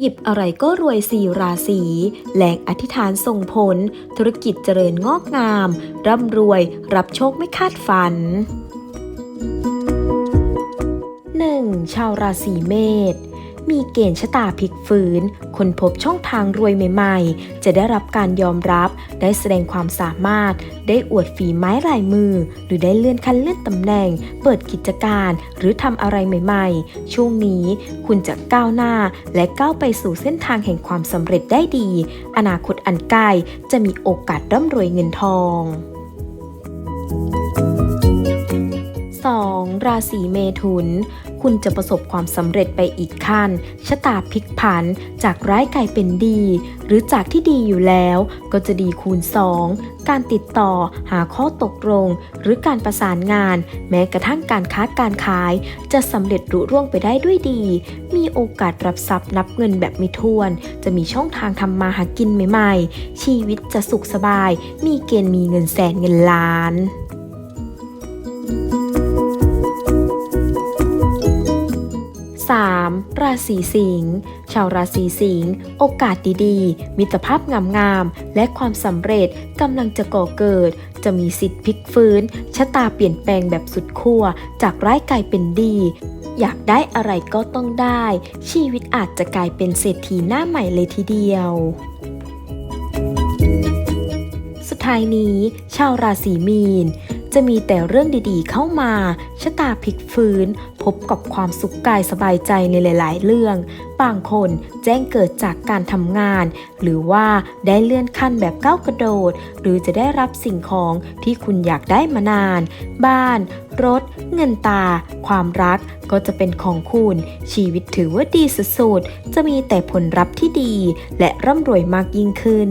หยิบอะไรก็รวยสี่ราศีแหลงอธิษฐานส่งผล ธุรกิจเจริญงอกงาม ร่ำรวย รับโชคไม่คาดฝัน 1. ชาวราศีเมษ มีเกณฑ์ชะตาพลิกฝืนคนพบช่องทางรวยใหม่ๆ จะได้รับการยอมรับ ได้แสดงความสามารถ ได้อวดฝีไม้ลายมือ หรือได้เลื่อนขั้นเลื่อนตำแหน่ง เปิดกิจการ หรือทำอะไรใหม่ๆ ช่วงนี้คุณจะก้าวหน้าและก้าวไปสู่เส้นทางแห่งความสำเร็จได้ดี อนาคตอันใกล้จะมีโอกาสร่ำรวยเงินทอง 2. ราศีเมถุน คุณจะประสบความสำเร็จไปอีกขั้น ชะตาพลิกผัน จากร้ายกลายเป็นดี หรือจากที่ดีอยู่แล้ว ก็จะดีคูณ 2 การติดต่อหาข้อตกลง หรือการประสานงาน แม้กระทั่งการค้าการขาย จะสำเร็จรุ่ร่วงไปได้ด้วยดี มีโอกาสรับทรัพย์นับเงินแบบไม่ถ้วน จะมีช่องทางทำมาหากินใหม่ ๆ ชีวิตจะสุขสบาย มีเกณฑ์มีเงินแสนเงินล้าน 3. ราศีสิงห์ชาวราศีสิงห์โอกาสดีๆ มิตรภาพงามๆ และความสำเร็จกำลังจะก่อเกิด จะมีสิทธิ์พลิกฟื้น ชะตาเปลี่ยนแปลงแบบสุดขั้วจากร้ายกลายเป็นดี อยากได้อะไรก็ต้องได้ ชีวิตอาจจะกลายเป็นเศรษฐีหน้าใหม่เลยทีเดียวสุดท้ายนี้ ชาวราศีมีน จะมีแต่เรื่องดีๆเข้ามาชะตาพลิกฟื้น พบกับความสุขกายสบายใจในหลาย ๆ เรื่อง บางคนแจ้งเกิดจากการทำงาน หรือว่าได้เลื่อนขั้นแบบก้าวกระโดด หรือจะได้รับสิ่งของที่คุณอยากได้มานาน บ้าน รถ เงินตา ความรักก็จะเป็นของคุณ ชีวิตถือว่าดีสุดๆจะมีแต่ผลลัพธ์ที่ดี และร่ำรวยมากยิ่งขึ้น